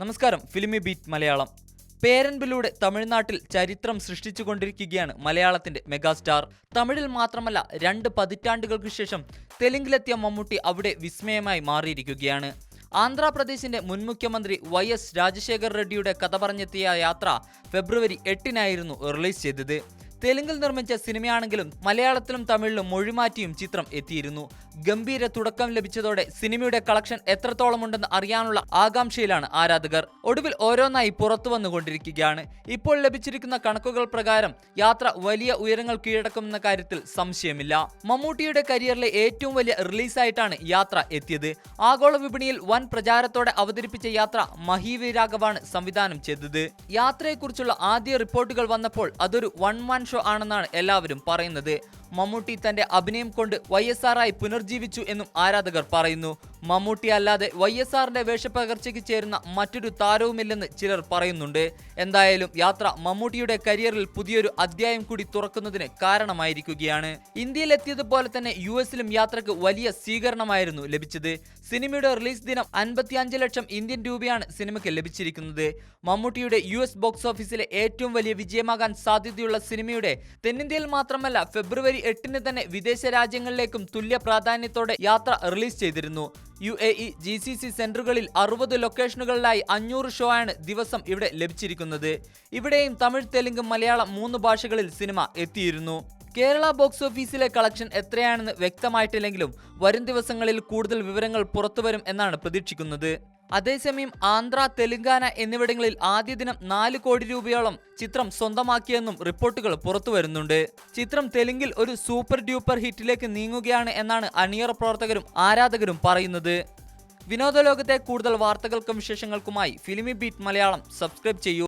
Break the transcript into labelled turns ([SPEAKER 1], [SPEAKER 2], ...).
[SPEAKER 1] നമസ്കാരം ഫിലിമി ബീറ്റ് മലയാളം. പേരൻപിലൂടെ തമിഴ്നാട്ടിൽ ചരിത്രം സൃഷ്ടിച്ചുകൊണ്ടിരിക്കുകയാണ് മലയാളത്തിന്റെ മെഗാസ്റ്റാർ. തമിഴിൽ മാത്രമല്ല രണ്ട് പതിറ്റാണ്ടുകൾക്ക് ശേഷം തെലുങ്കിലെത്തിയ മമ്മൂട്ടി അവിടെ വിസ്മയമായി മാറിയിരിക്കുകയാണ്. ആന്ധ്രാപ്രദേശിന്റെ മുൻ മുഖ്യമന്ത്രി വൈ എസ് രാജശേഖർ റെഡ്ഡിയുടെ കഥ പറഞ്ഞെത്തിയ യാത്ര ഫെബ്രുവരി എട്ടിനായിരുന്നു റിലീസ് ചെയ്തത്. തെലുങ്കിൽ നിർമ്മിച്ച സിനിമയാണെങ്കിലും മലയാളത്തിലും തമിഴിലും മൊഴിമാറ്റിയും ചിത്രം എത്തിയിരുന്നു. ഗംഭീര തുടക്കം ലഭിച്ചതോടെ സിനിമയുടെ കളക്ഷൻ എത്രത്തോളമുണ്ടെന്ന് അറിയാനുള്ള ആകാംക്ഷയിലാണ് ആരാധകർ. ഒടുവിൽ ഓരോന്നായി പുറത്തു വന്നുകൊണ്ടിരിക്കുകയാണ്. ഇപ്പോൾ ലഭിച്ചിരിക്കുന്ന കണക്കുകൾ പ്രകാരം യാത്ര വലിയ ഉയരങ്ങൾ കീഴടക്കുമെന്ന കാര്യത്തിൽ സംശയമില്ല. മമ്മൂട്ടിയുടെ കരിയറിലെ ഏറ്റവും വലിയ റിലീസായിട്ടാണ് യാത്ര എത്തിയത്. ആഗോള വിപണിയിൽ വൻ പ്രചാരത്തോടെ അവതരിപ്പിച്ച യാത്ര മഹി രാഘവാണ് സംവിധാനം ചെയ്തത്. യാത്രയെക്കുറിച്ചുള്ള ആദ്യ റിപ്പോർട്ടുകൾ വന്നപ്പോൾ അതൊരു വൺ മാൻ ഷോ ആണെന്നാണ് എല്ലാവരും പറയുന്നത്. മമ്മൂട്ടി തന്റെ അഭിനയം കൊണ്ട് വൈ പുനർജീവിച്ചു എന്നും ആരാധകർ പറയുന്നു. മമ്മൂട്ടി അല്ലാതെ വൈ എസ് ആറിന്റെ വേഷപ്പകർച്ചയ്ക്ക് ചേരുന്ന മറ്റൊരു താരവുമില്ലെന്ന് ചിലർ പറയുന്നുണ്ട്. എന്തായാലും യാത്ര മമ്മൂട്ടിയുടെ കരിയറിൽ പുതിയൊരു അധ്യായം കൂടി തുറക്കുന്നതിന് കാരണമായിരിക്കുകയാണ്. ഇന്ത്യയിലെത്തിയതുപോലെ തന്നെ യു എസിലും യാത്രയ്ക്ക് വലിയ സ്വീകരണമായിരുന്നു ലഭിച്ചത്. സിനിമയുടെ റിലീസ് ദിനം അൻപത്തിയഞ്ച് ലക്ഷം ഇന്ത്യൻ രൂപയാണ് സിനിമയ്ക്ക് ലഭിച്ചിരിക്കുന്നത്. മമ്മൂട്ടിയുടെ യു എസ് ബോക്സ് ഓഫീസിലെ ഏറ്റവും വലിയ വിജയമാകാൻ സാധ്യതയുള്ള സിനിമയുടെ തെന്നിന്ത്യയിൽ മാത്രമല്ല ഫെബ്രുവരി എട്ടിന് തന്നെ വിദേശ രാജ്യങ്ങളിലേക്കും തുല്യ പ്രാധാന്യത്തോടെ യാത്ര റിലീസ് ചെയ്തിരുന്നു. U A E G C C സെന്ററുകളിൽ അറുപത് ലൊക്കേഷനുകളിലായി അഞ്ഞൂറ് ഷോ ആണ് ദിവസം ഇവിടെ ലഭിച്ചിരിക്കുന്നത്. ഇവിടെയും തമിഴ് തെലുങ്ക് മലയാളം മൂന്ന് ഭാഷകളിൽ സിനിമ എത്തിയിരുന്നു. കേരള ബോക്സ് ഓഫീസിലെ കളക്ഷൻ എത്രയാണെന്ന് വ്യക്തമായിട്ടില്ലെങ്കിലും വരും ദിവസങ്ങളിൽ കൂടുതൽ വിവരങ്ങൾ പുറത്തുവരും എന്നാണ് പ്രതീക്ഷിക്കുന്നത്. അതേസമയം ആന്ധ്ര തെലങ്കാന എന്നിവിടങ്ങളിൽ ആദ്യ ദിനം നാല് കോടി രൂപയോളം ചിത്രം സ്വന്തമാക്കിയെന്നും റിപ്പോർട്ടുകൾ പുറത്തു വരുന്നുണ്ട്. ചിത്രം തെലുങ്കിൽ ഒരു സൂപ്പർ ഡ്യൂപ്പർ ഹിറ്റിലേക്ക് നീങ്ങുകയാണ് എന്നാണ് അണിയറ പ്രവർത്തകരും ആരാധകരും പറയുന്നത്. വിനോദലോകത്തെ കൂടുതൽ വാർത്തകൾക്കും വിശേഷങ്ങൾക്കുമായി ഫിലിമി ബീറ്റ് മലയാളം. സബ്സ്ക്രൈബ് ചെയ്യൂ.